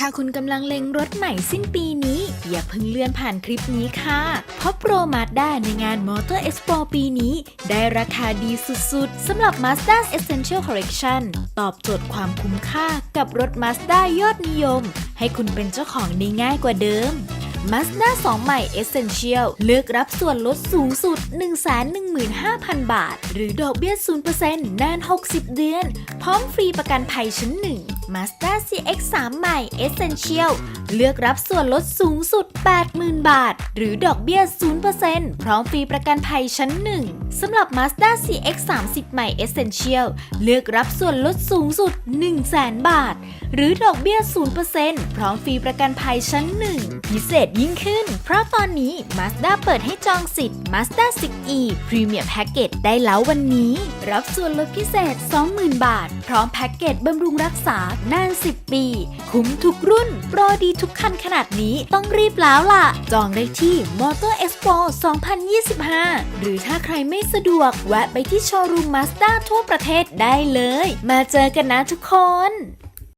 ถ้าคุณกำลังเล็งรถใหม่สิ้นปีนี้ อย่าเพิ่งเลื่อนผ่านคลิปนี้ค่ะ เพราะโปรมาสด้าในงาน Motor Expo ปีนี้ ได้ราคาดีสุดๆสำหรับ Mazda Essential Collection ตอบโจทย์ความคุ้มค่ากับรถ Mazda ยอดนิยม ให้คุณเป็นเจ้าของได้ง่ายกว่าเดิม Mazda 2 ใหม่ Essential เลือกรับส่วนลดสูงสุด 115,000 บาท หรือดอกเบี้ย 0%นาน 60 เดือน พร้อมฟรีประกันภัยชั้น Mazda CX-3 ใหม่ Essential เลือกรับส่วนลดสูงสุด 80,000 บาท หรือดอกเบี้ย 0%พร้อมฟรีประกันภัยชั้น 1 สำหรับ Mazda CX-30 ใหม่ Essential เลือกรับส่วนลดสูงสุด 100,000 บาท หรือดอกเบี้ย 0%พร้อมฟรีประกันภัยชั้น 1 พิเศษยิ่งขึ้น เพราะตอนนี้ Mazda เปิดให้จองสิทธิ์ Mazda 6e Premium Package ได้แล้ววันนี้ รับส่วนลดพิเศษ 20,000 บาท พร้อมแพ็กเกจบำรุงรักษานาน 10 ปี คุ้มทุกรุ่น โปรดีทุกคันขนาดนี้ต้องรีบแล้วล่ะ จองได้ที่ Motor Expo 2025 หรือถ้าใครไม่สะดวก แวะไปที่โชว์รูมมาสด้าทั่วประเทศได้เลย มาเจอกันนะทุกคน